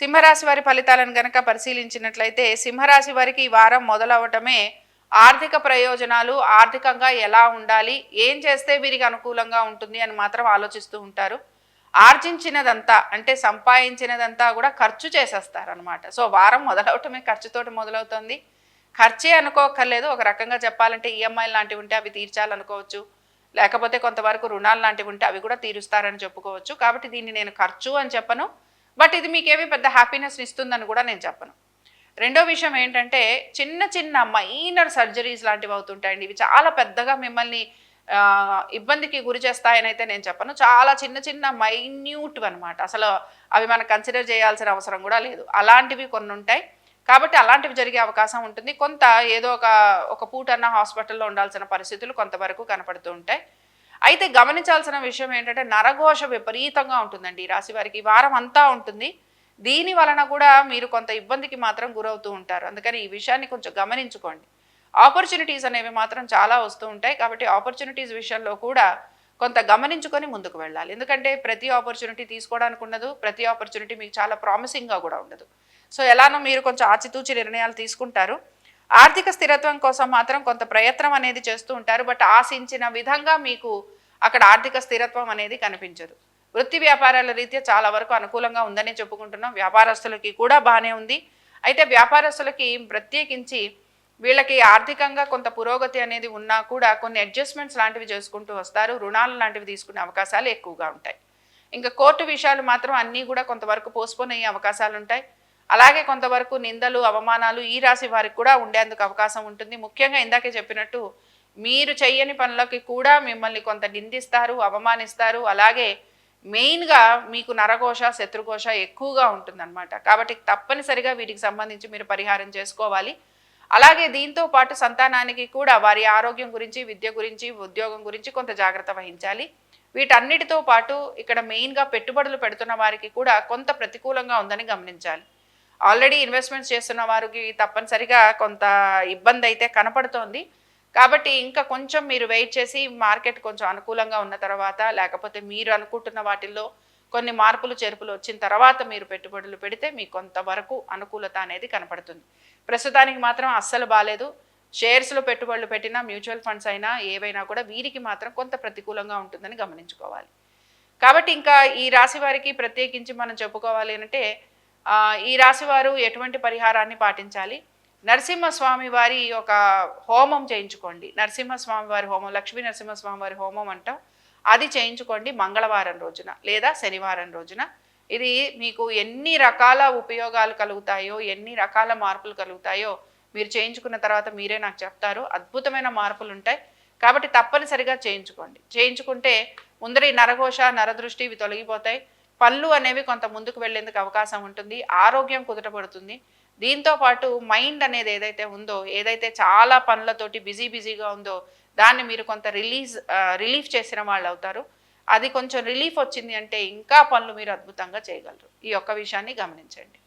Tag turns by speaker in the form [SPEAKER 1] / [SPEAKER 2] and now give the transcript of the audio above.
[SPEAKER 1] సింహరాశి వారి ఫలితాలను గనక పరిశీలించినట్లయితే సింహరాశి వారికి ఈ వారం మొదలవటమే ఆర్థిక ప్రయోజనాలు ఆర్థికంగా ఎలా ఉండాలి ఏం చేస్తే వీరికి అనుకూలంగా ఉంటుంది అని మాత్రం ఆలోచిస్తూ ఉంటారు. ఆర్జించినదంతా అంటే సంపాదించినదంతా కూడా ఖర్చు చేసేస్తారు అనమాట సో వారం మొదలవటమే ఖర్చుతోటి మొదలవుతుంది. ఖర్చే అనుకోకర్లేదు ఒక రకంగా చెప్పాలంటే ఈఎంఐలు లాంటివి ఉంటే అవి తీర్చాలనుకోవచ్చు. లేకపోతే కొంతవరకు రుణాలు లాంటివి ఉంటే అవి కూడా తీరుస్తారని చెప్పుకోవచ్చు. కాబట్టి దీన్ని నేను ఖర్చు అని చెప్పను. బట్ ఇది మీకేమి పెద్ద హ్యాపీనెస్ ఇస్తుందని కూడా నేను చెప్పను. రెండో విషయం ఏంటంటే చిన్న చిన్న మైనర్ సర్జరీస్ లాంటివి అవుతుంటాయండి ఇవి చాలా పెద్దగా మిమ్మల్ని ఇబ్బందికి గురి చేస్తాయని అయితే నేను చెప్పను. చాలా చిన్న చిన్న మైన్యూట్ అనమాట అసలు అవి మనం కన్సిడర్ చేయాల్సిన అవసరం కూడా లేదు. అలాంటివి కొన్ని ఉంటాయి. కాబట్టి అలాంటివి జరిగే అవకాశం ఉంటుంది. కొంత ఏదో ఒక ఒక పూటన్న హాస్పిటల్లో ఉండాల్సిన పరిస్థితులు కొంతవరకు కనపడుతూ ఉంటాయి. అయితే గమనించాల్సిన విషయం ఏంటంటే నరఘోష విపరీతంగా ఉంటుందండి ఈ రాశి వారికి. ఈ వారం అంతా ఉంటుంది. దీని వలన కూడా మీరు కొంత ఇబ్బందికి మాత్రం గురవుతూ ఉంటారు. అందుకని ఈ విషయాన్ని కొంచెం గమనించుకోండి. ఆపర్చునిటీస్ అనేవి మాత్రం చాలా వస్తూ ఉంటాయి. కాబట్టి ఆపర్చునిటీస్ విషయంలో కూడా కొంత గమనించుకొని ముందుకు వెళ్ళాలి. ఎందుకంటే ప్రతి ఆపర్చునిటీ తీసుకోవడానికి ఉండదు. ప్రతి ఆపర్చునిటీ మీకు చాలా ప్రామిసింగ్గా కూడా ఉండదు. సో ఎలానో మీరు కొంచెం ఆచితూచి నిర్ణయాలు తీసుకుంటారు. ఆర్థిక స్థిరత్వం కోసం మాత్రం కొంత ప్రయత్నం అనేది చేస్తూ ఉంటారు. బట్ ఆశించిన విధంగా మీకు అక్కడ ఆర్థిక స్థిరత్వం అనేది కనిపించదు. వృత్తి వ్యాపారాల రీత్యా చాలా వరకు అనుకూలంగా ఉందని చెప్పుకుంటున్నాం. వ్యాపారస్తులకి కూడా బాగానే ఉంది. అయితే వ్యాపారస్తులకి ప్రత్యేకించి వీళ్ళకి ఆర్థికంగా కొంత పురోగతి అనేది ఉన్నా కూడా కొన్ని అడ్జస్ట్మెంట్స్ లాంటివి చేసుకుంటూ వస్తారు. రుణాలు లాంటివి తీసుకునే అవకాశాలు ఎక్కువగా ఉంటాయి. ఇంకా కోర్టు విషయాలు మాత్రం అన్నీ కూడా కొంతవరకు పోస్ట్పోన్ అయ్యే అవకాశాలు ఉంటాయి. అలాగే కొంతవరకు నిందలు అవమానాలు ఈ రాశి వారికి కూడా ఉండేందుకు అవకాశం ఉంటుంది. ముఖ్యంగా ఇందాకే చెప్పినట్టు మీరు చెయ్యని పనులకి కూడా మిమ్మల్ని కొంత నిందిస్తారు అవమానిస్తారు. అలాగే మెయిన్గా మీకు నరఘోష శత్రుఘోష ఎక్కువగా ఉంటుందన్నమాట. కాబట్టి తప్పనిసరిగా వీటికి సంబంధించి మీరు పరిహారం చేసుకోవాలి. అలాగే దీంతో పాటు సంతానానికి కూడా వారి ఆరోగ్యం గురించి విద్య గురించి ఉద్యోగం గురించి కొంత జాగ్రత్త వహించాలి. వీటన్నిటితో పాటు ఇక్కడ మెయిన్గా పెట్టుబడులు పెడుతున్న వారికి కూడా కొంత ప్రతికూలంగా ఉందని గమనించాలి. ఆల్రెడీ ఇన్వెస్ట్మెంట్స్ చేస్తున్న వారికి తప్పనిసరిగా కొంత ఇబ్బంది అయితే కనపడుతోంది. కాబట్టి ఇంకా కొంచెం మీరు వెయిట్ చేసి మార్కెట్ కొంచెం అనుకూలంగా ఉన్న తర్వాత లేకపోతే మీరు అనుకుంటున్న వాటిల్లో కొన్ని మార్పులు చేర్పులు వచ్చిన తర్వాత మీరు పెట్టుబడులు పెడితే మీకు కొంతవరకు అనుకూలత అనేది కనపడుతుంది. ప్రస్తుతానికి మాత్రం అస్సలు బాగాలేదు షేర్స్లో పెట్టుబడులు పెట్టినా మ్యూచువల్ ఫండ్స్ అయినా ఏవైనా కూడా వీరికి మాత్రం కొంత ప్రతికూలంగా ఉంటుందని గమనించుకోవాలి. కాబట్టి ఇంకా ఈ రాశి వారికి ప్రత్యేకించి మనం చెప్పుకోవాలి అంటే ఈ రాశి వారు ఎటువంటి పరిహారాన్ని పాటించాలి? నరసింహస్వామి వారి ఒక హోమం చేయించుకోండి. నరసింహస్వామి వారి హోమం లక్ష్మీ నరసింహస్వామి వారి హోమం అంటాం అది చేయించుకోండి మంగళవారం రోజున లేదా శనివారం రోజున. ఇది మీకు ఎన్ని రకాల ఉపయోగాలు కలుగుతాయో ఎన్ని రకాల మార్పులు కలుగుతాయో మీరు చేయించుకున్న తర్వాత మీరే నాకు చెప్తారు. అద్భుతమైన మార్పులు ఉంటాయి. కాబట్టి తప్పనిసరిగా చేయించుకోండి. చేయించుకుంటే ముందర ఈ నరఘోష నరదృష్టి ఇవి తొలగిపోతాయి. పళ్ళు అనేవి కొంత ముందుకు వెళ్ళేందుకు అవకాశం ఉంటుంది ఆరోగ్యం కుదటపడుతుంది దీంతో పాటు మైండ్ అనేది ఏదైతే ఉందో ఏదైతే చాలా పనులతోటి బిజీ బిజీగా ఉందో దాన్ని మీరు కొంత రిలీజ్ రిలీఫ్ చేసిన వాళ్ళు అవుతారు. అది కొంచెం రిలీఫ్ వచ్చింది అంటే ఇంకా పనులు మీరు అద్భుతంగా చేయగలరు. ఈ ఒక్క విషయాన్ని గమనించండి.